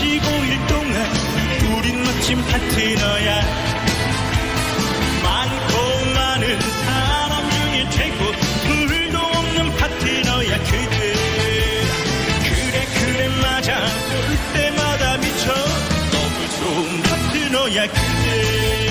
1년 365일 동안 우린 멋진 파트너야. 많고 많은 사람 중에 최고 둘도 없는 파트너야 그대 그래 그래 맞아. 볼 때마다 미쳐 너무 좋은 파트너야 그대